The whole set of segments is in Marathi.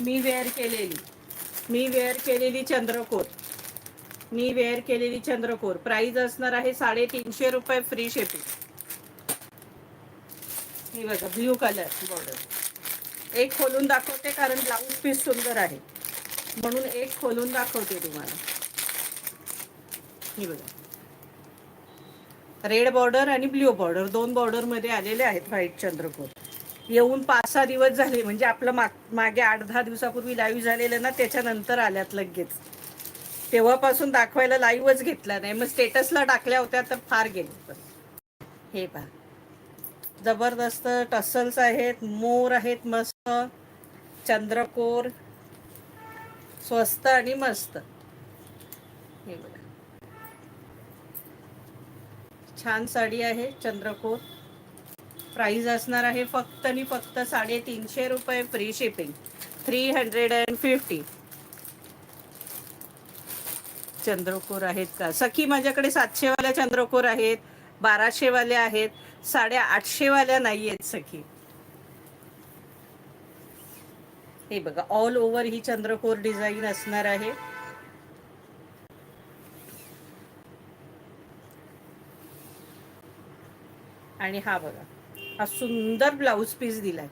मी वेअर केलेली. मी वेअर केलेली चंद्रकोर. मी वेअर केलेली चंद्रकोर. प्राइस असणार आहे साडेतीनशे रुपये फ्री शिपिंग. ही बघा ब्ल्यू कलर बॉर्डर. एक खोलून दाखवते कारण ब्लाऊज पीस सुंदर आहे. म्हणून एक खोलून दाखवते तुम्हाला. ही बघा. रेड बॉर्डर आणि ब्ल्यू बॉर्डर. दोन बॉर्डरमध्ये आलेले आहेत व्हाईट चंद्रकोर. येऊन पाच सहा दिवस झाले. म्हणजे आपलं माग मागे आठ दहा दिवसापूर्वी लाईव्ह झालेलं ना त्याच्यानंतर आल्यात लगेच. तेव्हापासून दाखवायला लाईव्हच घेतला नाही. मग स्टेटसला टाकल्या होत्या तर फार गेले हे पहा. जबरदस्त टसल्स आहेत मोर आहेत मस्त. चंद्रकोर. स्वस्त आणि मस्त. हे बघा. छान साडी आहे चंद्रकोर. प्राईज असणार आहे फक्त आणि फक्त साडेतीनशे रुपये free shipping three hundred and fifty चंद्रकोर आहेत का? सखी माझ्याकडे सातशेवाल्या चंद्रकोर आहेत बाराशेवाल्या आहेत साडे आठशेवाल्या नाही आहेत सखी. हे बघा ऑल ओव्हर ही चंद्रकोर डिझाईन असणार आहे. आणि हा बघा. हा सुंदर ब्लाऊज पीस दिलाय.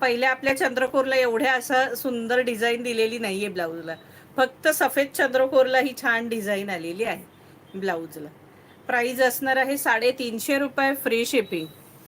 पहिल्या आपल्या चंद्रकोरला एवढ्या असं सुंदर डिझाईन दिलेली नाहीये ब्लाऊजला. फक्त सफेद चंद्रकोरला ही छान डिझाईन आलेली आहे ब्लाऊजला. प्राईज असणार आहे साडेतीनशे रुपये फ्री शिपिंग.